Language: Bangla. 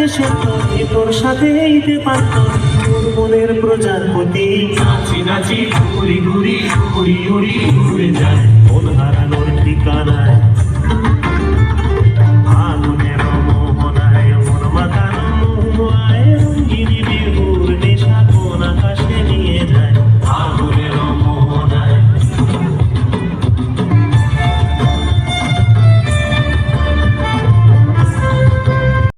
হবে সত্য যে তোর সাথে এইতে পারতাম তোর মনের প্রজাপতি নাচি নাচি, ঘুরি ঘুরি ঘুরি ঘুরি, ঘুরে যায়। মন হারায়